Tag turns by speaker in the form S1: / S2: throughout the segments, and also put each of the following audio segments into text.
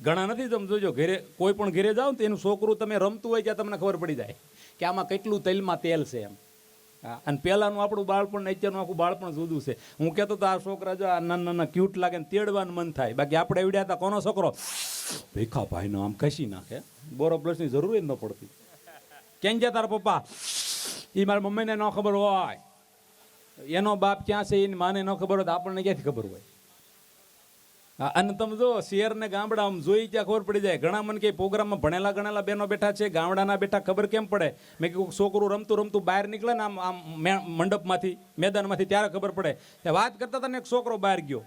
S1: ઘણા નથી તમે જોજો, ઘરે કોઈ પણ ઘરે જાઓ ને તો એનું છોકરું તમે રમતું હોય ત્યાં તમને ખબર પડી જાય કે આમાં કેટલું તેલમાં તેલ છે એમ. અને પહેલાંનું આપણું બાળપણ ને આખું બાળપણ જુદું છે. હું કહેતો તો આ છોકરા જો આ નાના નાના ક્યુટ લાગે ને તેડવાનું મન થાય. બાકી આપણે એવડ્યા હતા, કોનો છોકરો? ભીખાભાઈનો આમ કસી નાખે. બોરો પ્લસની જરૂર જ ન પડતી. કેમ ગયા તારા પપ્પા? એ મારા મમ્મીને ન ખબર હોય. એનો બાપ ક્યાં છે એની માને ન ખબર હોય તો આપણને ક્યાંથી ખબર હોય? અને તમે જો શેર ને ગામડા આમ જોઈ ત્યાં ખબર પડી જાય. ઘણા મને કે પ્રોગ્રામમાં ભણેલા ગણેલા બેનો બેઠા છે, ગામડાના બેઠા ખબર કેમ પડે? મેં કીધું, છોકરું રમતું રમતું બહાર નીકળે ને આમ આમ મંડપમાંથી, મેદાનમાંથી ત્યારે ખબર પડે. ત્યાં વાત કરતા હતા ને એક છોકરો બહાર ગયો.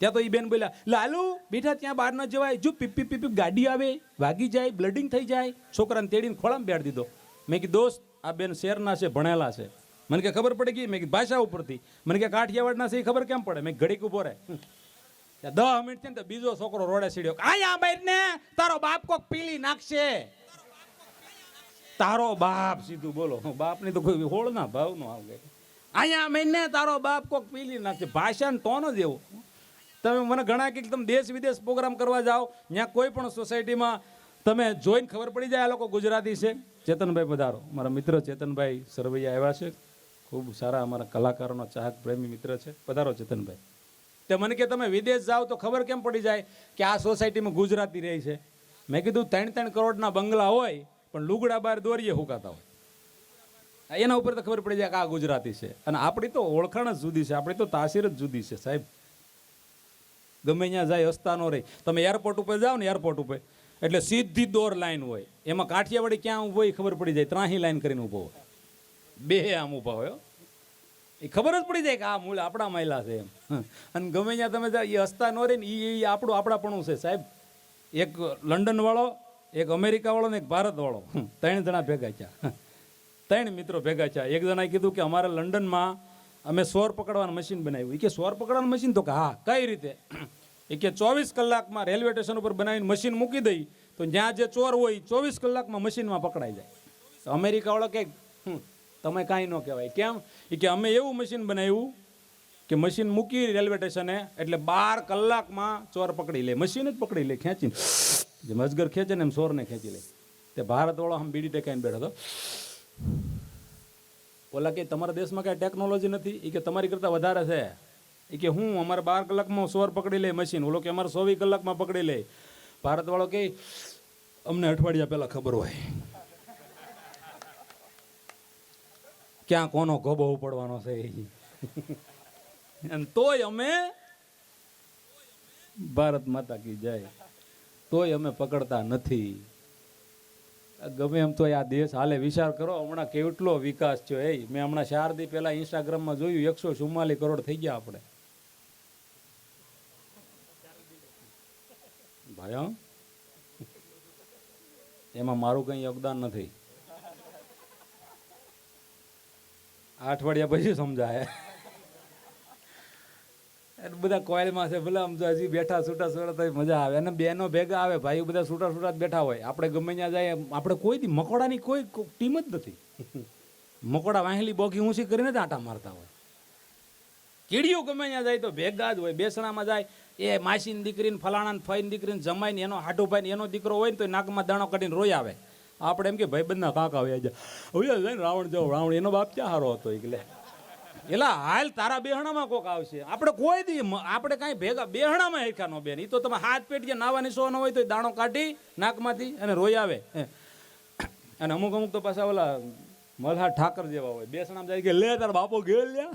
S1: ત્યાં તો એ બેન બોલ્યા, લાલુ બેઠા ત્યાં બહાર ન જવાય. જો પીપ પીપ પીપ, ગાડી આવે, વાગી જાય, બ્લડિંગ થઈ જાય. છોકરાને તેડીને ખોળામાં બેડ દીધો. મેં કીધું, દોસ્ત, આ બેન શેરના છે, ભણેલા છે. મને કે ખબર પડી ગઈ? મેં કીધું, ભાષા ઉપરથી. મને કે કાઠિયાવાડના છે એ ખબર કેમ પડે? મેં ઘડીક ઊભો રહે. દસ મિનિટ છે ને તો બીજો છોકરો રોડે સીડ્યો. આયા બેઠ ને તારો બાપ કોક પીલી નાખશે. તારો બાપ સીધું બોલો. બાપની તો કોઈ હોળ ના ભાવ નો આવે અહીંયા મહિને તારો બાપ કોક પીલી નાખશે. ભાષા ને ટોન જ એવો. તમે મને ઘણા કે તમે દેશ વિદેશ પ્રોગ્રામ કરવા જાઓ ત્યાં કોઈ પણ સોસાયટીમાં તમે જોઈને ખબર પડી જાય આ લોકો ગુજરાતી છે. ચેતનભાઈ પધારો. મારા મિત્ર ચેતનભાઈ સરવૈયા આવ્યા છે. ખૂબ સારા અમારા કલાકારોનો ચાહક પ્રેમી મિત્ર છે. પધારો ચેતનભાઈ. તે મને કે તમે વિદેશ જાઓ તો ખબર કેમ પડી જાય કે આ સોસાયટીમાં ગુજરાતી રહે છે? મેં કીધું ત્રણ ત્રણ કરોડના બંગલા હોય, પણ લુગડા બહાર દોરીએ હુકાતા હોય. એના ઉપર તો ખબર પડી જાય કે આ ગુજરાતી છે. અને આપણી તો ઓળખાણ જ જુદી છે, આપણી તો તાસીર જ જુદી છે, સાહેબ. ગમે ત્યાં જાય હસતા ન રહી. તમે એરપોર્ટ ઉપર જાઓ ને એરપોર્ટ ઉપર, એટલે સીધી દોર લાઈન હોય. એમાં કાઠિયાવાડી ક્યાં ઊભો હોય ખબર પડી જાય, ત્રાહી લાઈન કરીને ઊભો હોય. બે આમ ઊભા હોય. એ ખબર જ પડી જાય કે આ મૂળ આપણા મહિલા છે એમ. અને ગમે ત્યાં તમે એ હસતા ન રહે ને એ આપણું આપણાપણું છે સાહેબ. એક લંડનવાળો એક અમેરિકાવાળો ને એક ભારતવાળો. ત્રણ જણા ભેગા થયા. ત્રણ મિત્રો ભેગા થયા. એક જણાએ કીધું કે અમારે લંડનમાં અમે સોર પકડવાનું મશીન બનાવ્યું. એ કે સોર પકડવાનું મશીન તો કે હા. કઈ રીતે? એ કે ચોવીસ કલાકમાં રેલવે સ્ટેશન ઉપર બનાવીને મશીન મૂકી દઈ તો જ્યાં જે ચોર હોય ચોવીસ કલાકમાં મશીનમાં પકડાઈ જાય. અમેરિકાવાળો કે "હમ, તમે કાંઈ ન કહેવાય. કેમ? એ કે અમે એવું મશીન બનાવ્યું કે મશીન મૂકી રેલવે સ્ટેશને એટલે બાર કલાકમાં ચોર પકડી લે. મશીન જ પકડી લે, ખેંચીને. જે મજગર ખેંચે ને એમ ચોરને ખેંચી લે. તે ભારતવાળો આમ બીડી ટેકાઈને બેઠો હતો. ઓલા કે તમારા દેશમાં કાંઈ ટેકનોલોજી નથી? એ કે તમારી કરતાં વધારે છે. એ કે હું અમારે બાર કલાકમાં સોર પકડી લે મશીન ઓલો કે અમારે ચોવીસ કલાકમાં પકડી લે. ભારતવાળો કે, અમને અઠવાડિયા પહેલાં ખબર હોય. ક્યાં કોનો ગોબો ઉપડવાનો છે અને તોય અમે ભારત માતા કી જાય. તોય અમે પકડતા નથી. ગમે એમ તો આ દેશ હાલે. વિચાર કરો, હમણાં કેટલો વિકાસ થયો. એ મેં હમણાં ચાર દી પહેલાં ઇન્સ્ટાગ્રામમાં જોયું, એકસો ચુમ્માલીસ કરોડ થઈ ગયા આપણે. ભાઈ? એમાં મારું કંઈ યોગદાન નથી આ અઠવાડિયા પછી સમજાય. એટલે બધા કોયલમાં છે, ભલે આમ બેઠા છૂટા છૂટા તો મજા આવે. અને બેનો ભેગા આવે ભાઈ બધા છૂટા છૂટા બેઠા હોય. આપણે ગમે ત્યાં જાય આપણે કોઈ મકોડાની કોઈ ટીમ જ નથી. મકોડા વાહેલી બોગી ઊંચી કરીને જ આટા મારતા હોય. કીડીઓ ગમે ત્યાં જાય તો ભેગા જ હોય. બેસણામાં જાય, એ માસીની દીકરીને, ફલાણાને ફઈની દીકરીને જમાઈને એનો હાટુભાઈ ને એનો દીકરો હોય ને તો નાકમાં દાણો કાઢીને રોઈ આવે. આપણે એમ કે ભાઈ બંધના કાકા આવ્યા જાય હવે જાય રાવણ જાવ રાવણ એનો બાપ ક્યાં સારો હતો? એટલે એલા, હાલ તારા બેહણામાં કોક આવશે. આપણે કોઈ દી આપણે કાંઈ ભેગા, બેહણામાં હેરખા નો બેન એ તો તમે હાથ પેટીએ નાવાની સોનો હોય તો દાણો કાઢી નાકમાંથી અને રોઈ આવે. અને અમુક અમુક તો પાછા ઓલા મલ્હાર ઠાકર જેવા હોય. બેસણામાં જાય કે, લે, તાર બાપો ગેલ લ્યા.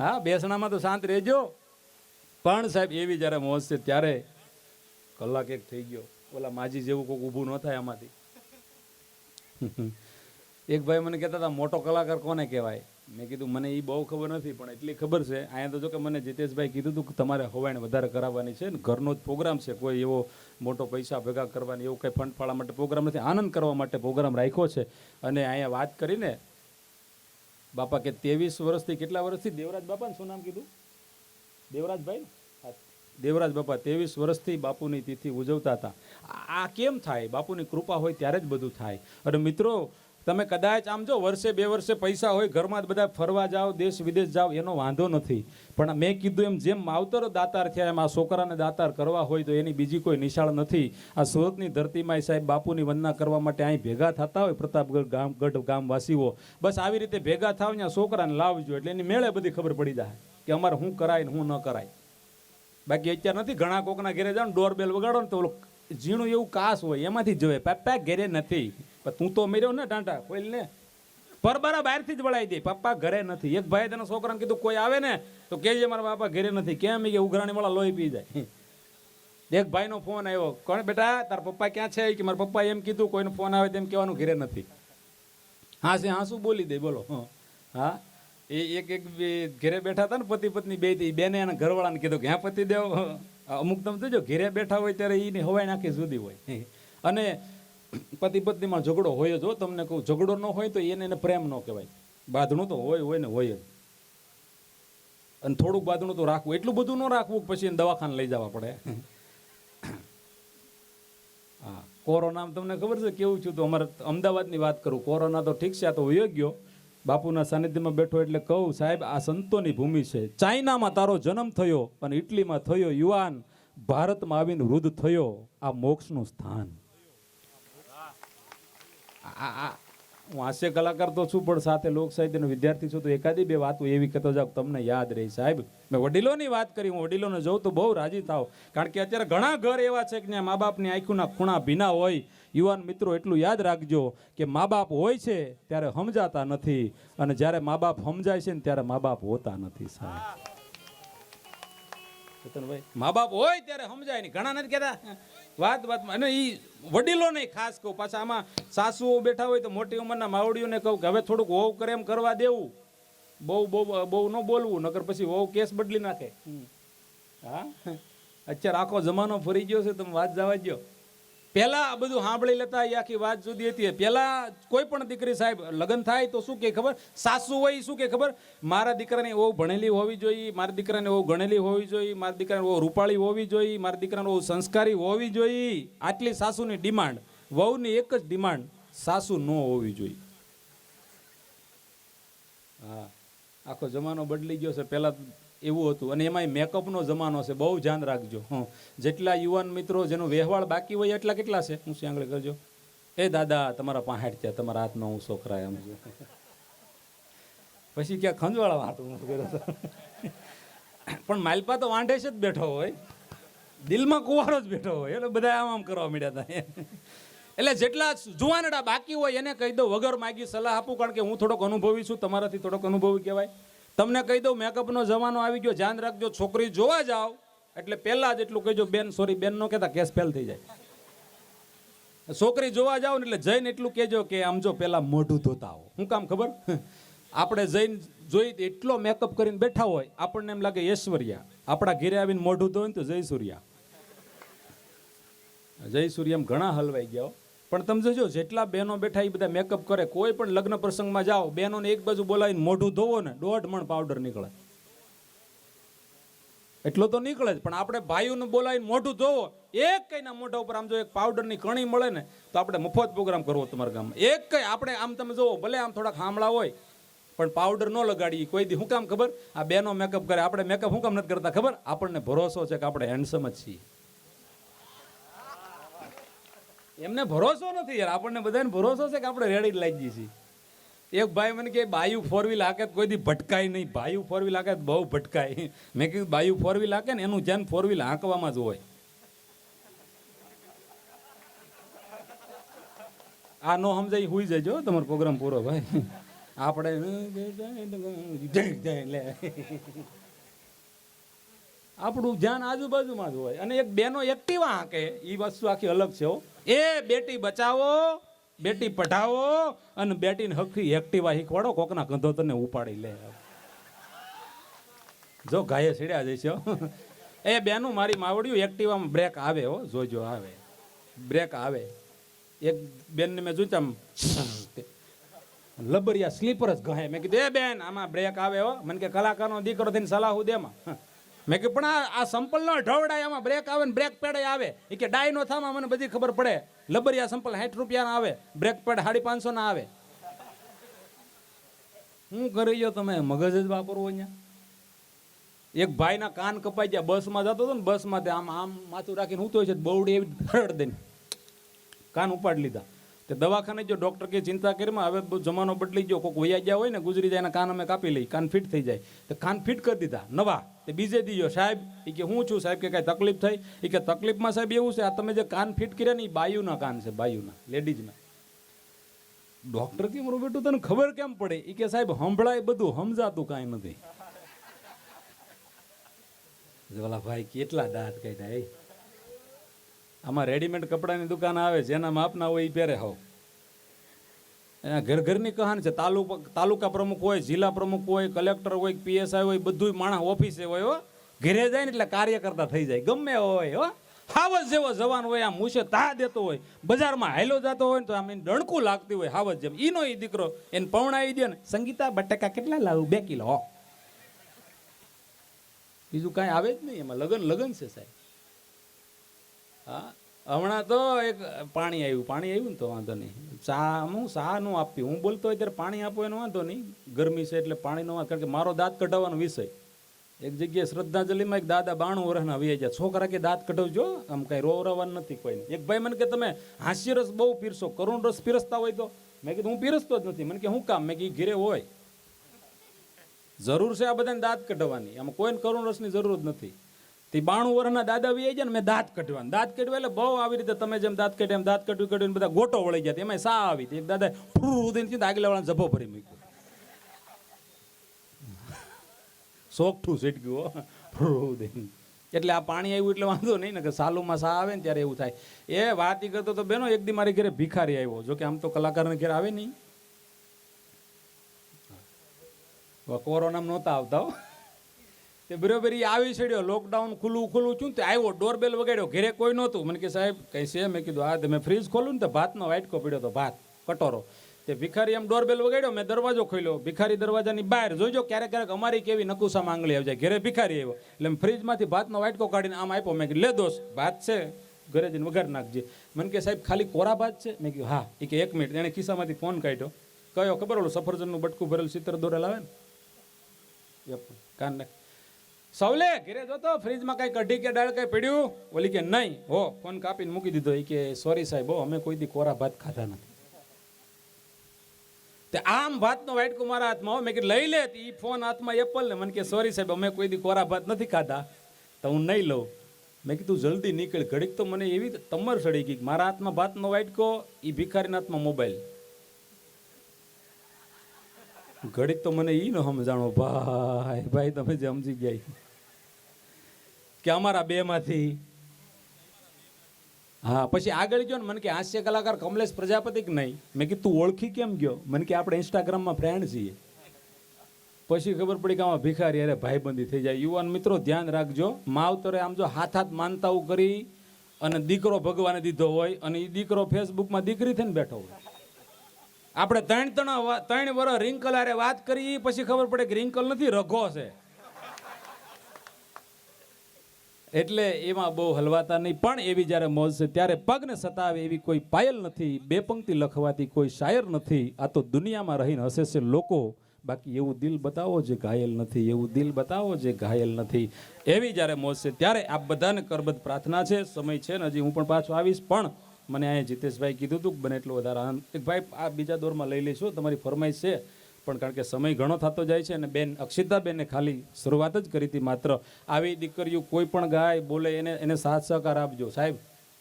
S1: હા, બેસણામાં તો શાંત રહેજો. પણ સાહેબ, એવી જ્યારે મોજ છે, ત્યારે કલાક એક થઈ ગયો. ઓલા માજી જેવું કોઈક ઊભું ન થાય આમાંથી. એક ભાઈ મને કહેતા હતા, મોટો કલાકાર કોને કહેવાય? મેં કીધું, મને એ બહુ ખબર નથી, પણ એટલી ખબર છે. અહીંયા તો જો કે મને જીતેશભાઈ કીધું હતું કે તમારે હવાણ વધારે કરાવવાની છે ને, ઘરનો જ પ્રોગ્રામ છે, કોઈ એવો મોટો પૈસા ભેગા કરવાની એવું કંઈ ફંડ ફાળવા માટે પ્રોગ્રામ નથી. આનંદ કરવા માટે પ્રોગ્રામ રાખ્યો છે. અને અહીંયા વાત કરીને બાપા કે ત્રેવીસ વર્ષથી, કેટલા વર્ષથી? દેવરાજ બાપાને શું નામ કીધું? દેવરાજભાઈ? દેવરાજ બાપા ત્રેવીસ વર્ષથી બાપુની તિથિ ઉજવતા હતા. આ- કેમ થાય? બાપુની કૃપા હોય ત્યારે જ બધું થાય. અને મિત્રો, તમે કદાચ આમ જો વર્ષે બે વર્ષે પૈસા હોય, ઘરમાં જ બધા ફરવા જાઓ, દેશ વિદેશ જાઓ, એનો વાંધો નથી. પણ મેં કીધું એમ, જેમ માવતરો દાતાર થયા, એમ આ છોકરાને દાતાર કરવા હોય, તો એની બીજી કોઈ નિશાળ નથી. આ સુરતની ધરતીમાં સાહેબ બાપુની વંદના કરવા માટે અહીં ભેગા થતા હોય, પ્રતાપગઢ ગામ, ગઢ ગામવાસીઓ. બસ આવી રીતે ભેગા થાવ, ત્યાં છોકરાને લાવજો, એટલે એની મેળે બધી ખબર પડી જાય કે અમારે શું કરાય ને શું ન કરાય. બાકી અત્યારે નથી, ઘણા કોકના ઘરે ને ડોરબેલ વગાડો ને તો ઓલું ઝીણું એવું કાસ હોય, એમાંથી જ જોવે. પપ્પા ઘરે નથી. તું તો મેર્યો ને ટાંટા કોઈ ને. પરબરા બહારથી જ વળાઈ દે. પપ્પા ઘરે નથી. એક ભાઈ તેના છોકરાને કીધું, કોઈ આવે ને, તો કહેજે મારા બાપા ઘરે નથી. કેમ? કે ઉઘરાણી વાળા લોહી પી જાય. એક ભાઈનો ફોન આવ્યો, કોણ બેટા? તાર પપ્પા ક્યાં છે? કે, મારા પપ્પા એમ કીધું, કોઈનો ફોન આવે તેમ કહેવાનું ઘરે નથી. હા છે હા શું બોલી દે, બોલો. હં. એ એક એક ઘેરે બેઠા હતા ને પતિ પત્ની બે બેને એના ઘરવાળાને કીધું કે, હા, પતિ દેવ, અમુક તમે જોજો, ઘરે બેઠા હોય ત્યારે એની હવાઈ નાખી જુદી હોય. અને પતિ પત્નીમાં ઝઘડો હોય જ તમને કહું ઝઘડો ન હોય તો એને એને પ્રેમ ન કહેવાય. બાંધણું તો હોય હોય ને હોય જ. અને થોડુંક બાંધણું તો રાખવું. એટલું બધું ન રાખવું પછી એને દવાખાને લઈ જવા પડે. હા. કોરોનામાં તમને ખબર છે કેવું છું તો અમારે અમદાવાદની વાત કરું. કોરોના તો ઠીક છે, આ તો વયો ગયો. બાપુના સાનિધ્યમાં બેઠો એટલે કહું, સાહેબ, આ સંતોની ભૂમિ છે. ચાઇનામાં તારો જન્મ થયો અને ઇટલીમાં થયો યુવાન. ભારતમાં આવીને વૃદ્ધ થયો. આ મોક્ષનું સ્થાન. હું હાસ્ય કલાકાર તો છું, પણ સાથે લોક સાહિત્યનો વિદ્યાર્થી છું, તો એકાદી બે વાતો એવી કહેતો જાવ તમને યાદ રહી. સાહેબ, મેં વડીલોની વાત કરી, હું વડીલોને જોઉં તો બહુ રાજી થાવ કારણ કે અત્યારે ઘણા ઘર એવા છે કે જ્યાં મા બાપની આંખોના ખૂણા ભીના હોય. યુવાન મિત્રો એટલું યાદ રાખજો કે મા બાપ હોય છે ત્યારે સમજાતા નથી. અને જ્યારે મા બાપ સમજાય છે ને ત્યારે મા બાપ હોતા નથી સાહેબ. ચેતનભાઈ મા બાપ હોય ત્યારે સમજાય નહીં. ઘણા નથી કહેતા. વાત વાતમાં અને એ વડીલો નહીં ખાસ કહું પાછા આમાં સાસુઓ બેઠા હોય તો મોટી ઉંમરના માવડીઓને કહું કે હવે થોડુંક વહુ કરે એમ કરવા દેવું. બહુ બહુ બહુ ન બોલવું નકર પછી વહુ કેસ બદલી નાખે. હા? અત્યારે આખો જમાનો ફરી ગયો છે તમે વાત જવા દો પહેલા આ બધું સાંભળી લેતા એ આખી વાત જુદી હતી. પહેલાં કોઈ પણ દીકરી સાહેબ લગ્ન થાય તો શું કે ખબર? સાસુ હોય શું કે ખબર? મારા દીકરાને બહુ ભણેલી હોવી જોઈએ, મારા દીકરાને બહુ ગણેલી હોવી જોઈએ, મારા દીકરાને બહુ રૂપાળી હોવી જોઈએ, મારા દીકરાને બહુ સંસ્કારી હોવી જોઈએ. આટલી સાસુની ડિમાન્ડ, વહુની એક જ ડિમાન્ડ, સાસુ ન હોવી જોઈએ. હા. આખો જમાનો બદલી ગયો છે. પહેલા એવું હતું. અને એમાંય મેકઅપનો જમાનો છે, બહુ ધ્યાન રાખજો. હં. જેટલા યુવાન મિત્રો જેનો વ્યવહાર બાકી હોય એટલા કેટલા છે? હું આંગળી કરજો. એ દાદા, તમારા પાંહેઠ છે તમારા હાથમાં હું છોકરા એમ. પછી ક્યાં ખંજવાળા હાથ હું કર્યો પણ માલપા તો વાંઢે છે જ બેઠો હોય. દિલમાં કુવારો જ બેઠો હોય. એટલે બધા આમ આમ કરવા માંડ્યા હતા એટલે જેટલા જુવાનડા બાકી હોય એને કહી દો વગર માગી સલાહ આપું, કારણ કે હું થોડોક અનુભવી છું, તમારાથી થોડોક અનુભવી કહેવાય. તમને કહી દઉં, મેકઅપનો જમાનો આવી ગયો, ધ્યાન રાખજો, છોકરી જોવા જાઓ. એટલે પહેલાં જ એટલું કહેજો, બેન, સોરી બેન નો કહેતા, કેસ ફેલ થઈ જાય. છોકરી જોવા જાઓ ને એટલે જઈને એટલું કહેજો કે, આમ જો પહેલાં મોઢું ધોતા આવો. શું કામ ખબર? આપણે જઈને જોઈ એટલો મેકઅપ કરીને બેઠા હોય, આપણને એમ લાગે, ઐશ્વર્યા, આપણા ઘેરે આવીને મોઢું ધોઈને તો જય સૂર્યા જય સૂર્ય એમ ઘણા હલવાઈ ગયા હો. પણ તમે જોજો, જેટલા બહેનો બેઠા એ બધા મેકઅપ કરે, કોઈ પણ લગ્ન પ્રસંગમાં જાઓ, બહેનોને એક બાજુ બોલાવીને મોઢું ધોવો ને દોઢ મણ પાવડર નીકળે. એટલો તો નીકળે જ, પણ આપણે ભાઈઓને બોલાવીને મોઢું ધોવો, એક કઈના મોઢા ઉપર આમ જો એક પાવડરની કણી મળે ને, તો આપણે મફત પ્રોગ્રામ કરવો તમારા ગામમાં. એક કઈ, આપણે આમ તમે જોવો, ભલે આમ થોડાક હામળા હોય, પણ પાવડર ન લગાડીએ, કોઈ દી શું કામ ખબર? આ બેનો મેકઅપ કરે, આપણે મેકઅપ શું કામ નથી કરતા ખબર? આપણને ભરોસો છે કે આપણે હેન્ડસમ જ છીએ. એમને ભરોસો નથી યાર, આપણને બધાને ભરોસો છે કે આપણે રેડી જ લાગી છીએ. એક ભાઈ મને કે બાયુ ફોર વ્હીલ હાકે કોઈ દી ભટકાય નહીં. બાયુ ફોર વ્હીલ હાકે બહુ ભટકાય. મેં કીધું, બાયુ ફોર વ્હીલ હાકે ને એનું ધ્યાન ફોર વ્હીલ હાંકવામાં જ હોય. આ નો સમજાય, હુઈ જજો તમારો પ્રોગ્રામ પૂરો ભાઈ. આપણે આપણું ધ્યાન આજુબાજુમાં જ હોય. અને એક બેનો એક્ટિવા હાંકે એ વસ્તુ આખી અલગ છે હો. એ બેટી બચાવો, બેટી પઢાવો અને બેટીને હખી એક્ટિવા શીખવાડો, કોકના કંધો તને ઉપાડી લે. જો ગાયે સીડ્યા જઈશો. એ બેનું મારી માવડિયું એક્ટિવામાં બ્રેક આવે, હો. જોજો આવે. બ્રેક આવે. એક બેનને મેં જોયું લબરિયા સ્લીપર જ ગહે મેં કીધું, એ બેન, આમાં બ્રેક આવે, હો. મને કે, કલાકારનો દીકરો થઈને સલાહ દેમાં. મેં કે પણ આ આ સંપલ નો ઢવડાય, આમાં બ્રેક આવે ને બ્રેક પેડે આવે. એ કે ડાય નો થામાં મને બધી ખબર પડે. લબરિયા સંપલ સાઠ રૂપિયાના આવે બ્રેક પેડ સાડી પાંચસો ના આવે. શું કરી ગયો તમે? મગજ જ વાપરવો અહીંયા. એક ભાઈના કાન કપાઈ ગયા, બસમાં જતો હતો ને, બસમાં તે આમ આમ માથું રાખીને હું તો છે, બહુડી એવી હરડ દઈને. કાન ઉપાડી લીધા. તે દવાખાને જો ડૉક્ટર કે ચિંતા કરીમાં, હવે જમાનો બદલી ગયો, કોઈક વૈયા ગયા હોય ને, ગુજરી જાય એના કાન અમે કાપી લઈ કાન ફિટ થઈ જાય. તો કાન ફિટ કરી દીધા, નવા, તે બીજે દીયો સાહેબ એ કે હું છું, સાહેબ કે કાંઈ તકલીફ થઈ? એ કે તકલીફમાં સાહેબ એવું છે, આ તમે જે કાન ફિટ કર્યા ને એ બાયુના કાન છે, બાયુના, લેડીઝના. ડૉક્ટર કે મારું બેટું તને ખબર કેમ પડે? એ કે સાહેબ સંભળાય બધું સમજાતું કાંઈ નથી. ઓલા ભાઈ, કેટલા દાંત કાઢ્યા, એ. આમાં રેડીમેડ કપડાની દુકાન આવે, જેના માપના હોય એ પહેરે હોવ. એના ઘર ઘરની કહાની છે, તાલુકા તાલુકા પ્રમુખ હોય, જિલ્લા પ્રમુખ હોય, કલેક્ટર હોય, પીએસઆઈ હોય બધું માણસ ઓફિસે હોય હો. ઘરે જાય ને એટલે કાર્યકર્તા થઈ જાય, ગમે હોય હો. હાવજ જેવો જવાન હોય આમ મૂછે તા દેતો હોય, બજારમાં હાયલો જતો હોય ને તો આમ એને ડણકું લાગતી હોય હાવજ જેમ. ઈનો એ દીકરો, એને પવણાવી દે ને, સંગીતા, બટાકા કેટલા લાવું? બે કિલો, હો. બીજું કાંઈ આવે જ નહીં એમાં. લગન લગન છે સાહેબ. હા. હમણાં તો એક પાણી આવ્યું પાણી આવ્યું ને તો વાંધો નહીં. ચા, હું ચા નું આપી, હું બોલતો હોય ત્યારે પાણી આપો, એનો વાંધો નહીં. ગરમી છે એટલે પાણીનો વાંધો, કારણ કે મારો દાંત કઢાવવાનો વિષય. એક જગ્યાએ શ્રદ્ધાંજલિમાં એક દાદા બાણું વર્ષના આવી ગયા છોકરા કે દાંત કઢાવજો, આમ કાંઈ રોવરાવાનું નથી કોઈને. એક ભાઈ મને કે, તમે હાસ્ય રસ બહુ પીરસો, કરુણ રસ પીરસતા હોય તો? મેં કીધું, હું પીરસતો જ નથી. મને કે, હું કામ? મેં કીધું, ઘેરે હોય. જરૂર છે આ બધાને દાંત કઢાવવાની. આમાં કોઈને કરુણ રસની જરૂર જ નથી. તે બાણું વર્ષના દાદા વી જાય ને મેં દાંત કઢવાનું દાંત કઢવા એટલે બહુ આવી રીતે તમે જેમ દાંત કઢ્યા એમ દાંત કઢવી કઢવીને બધા ગોટો વળી ગયા. એમાં સા આવી એક દાદા ફૂર દઈને આગલા વાળા જભો ભરી મૂક્યો. સોગઠું સીટ ગયું. એટલે આ પાણી આવ્યું એટલે વાંધો નહીં ને કે સાલુમાં સા આવે ને ત્યારે એવું થાય. એ વાત ઈ કરતો તો બેનો, એક દી મારી ઘરે ભિખારી આવ્યો. જો કે આમ તો કલાકારને ઘરે આવે નહીં. કોરોનામાં કોરોના નહોતા આવતા તે બરોબર એ આવી છેડ્યો લોકડાઉન ખુલ્લું ખુલ્લું છું તે આવ્યો ડોરબેલ વગાડ્યો. ઘરે કોઈ નહોતું. મને કે સાહેબ, કંઈ છે? મેં કીધું આ મેં ફ્રીજ ખોલ્યું ને તો ભાતનો વાઇટકો પડ્યો તો ભાત, કટોરો. તે ભિખારી એમ ડોરબેલ વગાડ્યો, મેં દરવાજો ખોલ્યો. ભિખારી દરવાજાની બહાર જોઈજો ક્યારેક ક્યારેક અમારી કેવી નકુસામાં આંગળી આવી જાય. ઘરે ભિખારી આવ્યો. એટલે ફ્રીજમાંથી ભાતનો વાઇટકો કાઢીને આમ આપ્યો. મેં કીધું, લે દોસ્ત, ભાત છે. ઘરે જઈને વગાડી નાખજે. મને કે, સાહેબ, ખાલી કોરા ભાત છે? મેં કીધું, હા. એ કે, એક મિનિટ. એણે ખિસ્સામાંથી ફોન કાઢ્યો. કયો ખબર ઓલું સફરજનનું બટકું ભરેલું ચિત્ર દોરેલ આવે ને? કાન નાખ. સવલે, ઘરે જોતો ફ્રીજમાં કઈ કઢી કે દાળ કઈ પડ્યું? બોલી કે નહીં. હો, ફોન કાપીને મૂકી દીધો. એ કે સોરી સાહેબ અમે કોઈ દી કોરા ભાત ખાધા નથી. તે આમ ભાતનો વાટકો મારા હાથમાં હો. મેં કીધું, લઈ લે. એ ફોન હાથમાં એપલ ને મને કે સોરી સાહેબ, અમે કોઈ દી કોરા ભાત નથી ખાધા. તો હું નહીં લઉં. મેં કીધું, જલ્દી નીકળ. ઘડીક તો મને એવી તમર સડી ગઈ મારા હાથમાં ભાતનો વાટકો એ ભિખારીના હાથમાં મોબાઈલ. ઘડીક તો મને એ ન સમજાણો. ભાઈ ભાઈ, તમે જે સમજી ગયા કે અમારા બે માંથી હા, પછી આગળ ગયો ને મને કે હાસ્ય કલાકાર કમલેશ પ્રજાપતિ કે નહીં? મેં કીધું, તું ઓળખી કેમ ગયો? મને કે, આપણે ઇન્સ્ટાગ્રામમાં ફ્રેન્ડ છીએ. પછી ખબર પડી કે આમાં ભિખારી, અરે ભાઈબંધી થઈ જાય. યુવાન મિત્રો, ધ્યાન રાખજો. માવતરે આમ જો હાથ હાથ માનતાઓ કરી અને દીકરો ભગવાને દીધો હોય અને એ દીકરો ફેસબુકમાં દીકરી થઈને બેઠો હોય. આપણે ત્રણ ત્રણ ત્રણ વર્ષ રિંકલ આરે વાત કરી, પછી ખબર પડે કે રિંકલ નથી, રઘો છે. એટલે એમાં બહુ હલવાતા નહીં. પણ એવી જ્યારે મોજ છે, ત્યારે પગને સતાવે એવી કોઈ પાયલ નથી, બે પંક્તિ લખવાથી કોઈ શાયર નથી. આ તો દુનિયામાં રહીને હસે છે લોકો. બાકી એવું દિલ બતાવો જે ઘાયલ નથી, એવું દિલ બતાવો જે ઘાયલ નથી. એવી જ્યારે મોજ છે, ત્યારે આ બધાને કરબત પ્રાર્થના છે. સમય છે ને, હજી હું પણ પાછો આવીશ. પણ મને અહીંયા જીતેશભાઈ કીધું હતું બને એટલો વધારે. એક ભાઈ, આ બીજા દોરમાં લઈ લઈશું, તમારી ફરમાઈશ છે. પણ કારણ કે સમય ઘણો થતો જાય છે અને બેન અક્ષિતાબેને ખાલી શરૂઆત જ કરી હતી માત્ર. આવી દીકરીઓ કોઈ પણ ગાય બોલે એને એને સાથ સહકાર આપજો. સાહેબ,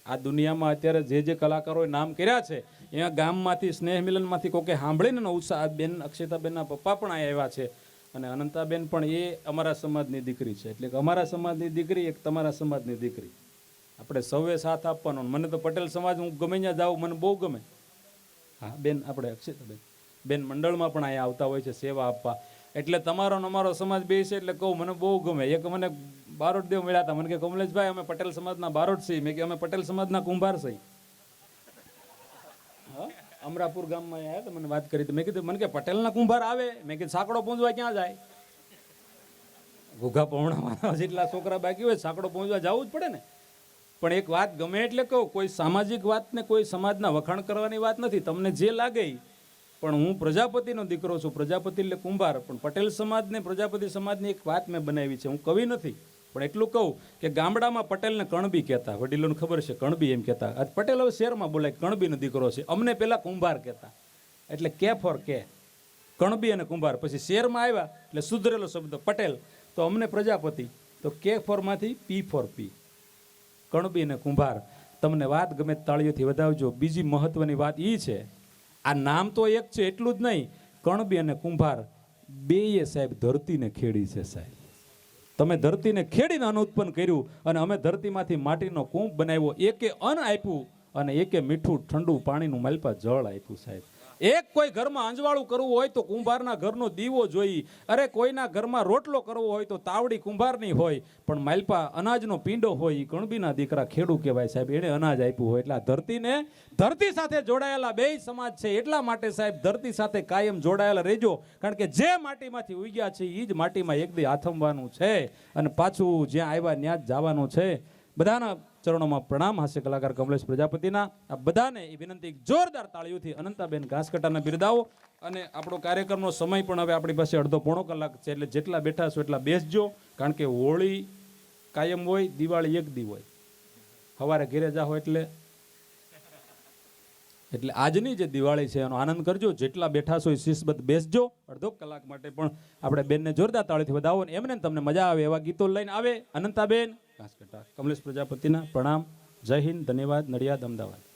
S1: આ દુનિયામાં અત્યારે જે જે કલાકારોએ નામ કર્યા છે એના ગામમાંથી સ્નેહ મિલનમાંથી કોકે સાંભળીને ઉત્સાહ બેન અક્ષિતાબેનના પપ્પા પણ આવ્યા છે. અને અનંતાબેન પણ એ અમારા સમાજની દીકરી છે. એટલે અમારા સમાજની દીકરી એક તમારા સમાજની દીકરી. આપણે સૌએ સાથ આપવાનો મને તો પટેલ સમાજ હું ગમે ત્યાં જાઉં, મને બહુ ગમે. હા, બેન, આપણે અક્ષિતાબેન. બેન, મંડળમાં પણ અહીંયા આવતા હોય છે, સેવા આપવા. એટલે તમારો અમારો સમાજ બે છે એટલે કહું, મને બહુ ગમે. એક મને બારોટ દેવ મળ્યા હતા. મને કે, કમલેશભાઈ, અમે પટેલ સમાજના બારોટ છીએ. મેં કે, અમે પટેલ સમાજના કુંભાર છીએ. અમરાપુર ગામમાં આવ્યા તો મને વાત કરી મેં કીધું, મને કે, પટેલના કુંભાર આવે? મેં કીધું, સાંકડો પૂંજવા ક્યાં જાય? ઘોઘા પહોણા જેટલા છોકરા બાકી હોય, સાંકડો પહોંચવા જવું જ પડે ને. પણ એક વાત ગમે એટલે કહું, કોઈ સામાજિક વાતને કોઈ સમાજના વખાણ કરવાની વાત નથી, તમને જે લાગે પણ હું પ્રજાપતિનો દીકરો છું, પ્રજાપતિ એટલે કુંભાર, પણ પટેલ સમાજને, પ્રજાપતિ સમાજની એક વાત મેં બનાવી છે, હું કવિ નથી, પણ એટલું કહું કે ગામડામાં પટેલને કણબી કહેતા, વડીલોને ખબર છે, કણબી એમ કહેતા. આજ પટેલ હવે શહેરમાં બોલાય, કણબીનો દીકરો છે, અમને પહેલાં કુંભાર કહેતા, એટલે કે ફોર કે. કણબી અને કુંભાર, પછી શેરમાં આવ્યા, એટલે સુધરેલો શબ્દ પટેલ, તો અમને પ્રજાપતિ, તો કે ફોરમાંથી પી ફોર પી. કણબી અને કુંભાર. તમને વાત ગમે તાળીઓથી વધાવજો. બીજી મહત્વની વાત એ છે, આ નામ તો એક છે, એટલું જ નહીં. કણબી અને કુંભાર બેય સાહેબ ધરતીને ખેડી છે સાહેબ. તમે ધરતીને ખેડીને અન્ન ઉત્પન્ન કર્યું અને અમે ધરતીમાંથી માટીનો કુંભ બનાવ્યો. એકે અન્ન આપ્યું અને એકે મીઠું ઠંડુ પાણીનું માલપા જળ આપ્યું સાહેબ. એક કોઈ ઘરમાં અંજવાળું કરવું હોય તો કુંભારના ઘરનો દીવો જોઈ, અરે કોઈના ઘરમાં રોટલો કરવો હોય તો તાવડી કુંભારની હોય, પણ માલપા અનાજનો પીંડો હોય ગણબીના દીકરા ખેડૂ કહેવાય સાહેબ, એણે અનાજ આપ્યું હોય એટલે આ ધરતીને, ધરતી સાથે જોડાયેલા બે સમાજ છે, એટલા માટે સાહેબ ધરતી સાથે કાયમ જોડાયેલા રહેજો, કારણ કે જે માટીમાંથી ઉગ્યા છે એ જ માટીમાં એક દી આથમવાનું છે, અને પાછું જ્યાં આવ્યા ત્યાં જ જવાનું છે. બધાના ચરણોમાં પ્રણામ. હાસ્ય કલાકાર કમલેશ પ્રજાપતિના આ બધાને એ વિનંતી જોરદાર તાળીઓથી અનંતાબેન ઘાસકટાના બિરદાવો અને આપણો કાર્યક્રમનો સમય પણ હવે આપણી પાસે અડધો પોણો કલાક છે એટલે જેટલા બેઠા છો એટલા બેસજો, કારણ કે હોળી કાયમ હોય, દિવાળી એક દી હોય. સવારે ઘેરે જાઓ એટલે. એટલે આજની જે દિવાળી છે એનો આનંદ કરજો. જેટલા બેઠા છો એ શિસ્તબદ્ધ બેસજો. અડધો કલાક માટે પણ આપણે બેનને જોરદાર તાળીથી વધાવો એમને તમને મજા આવે એવા ગીતો લઈને આવે. અનંતાબેન. કમલેશ પ્રજાપતિના પ્રણામ. જય હિન્દ ધન્યવાદ નડિયાદ અમદાવાદ.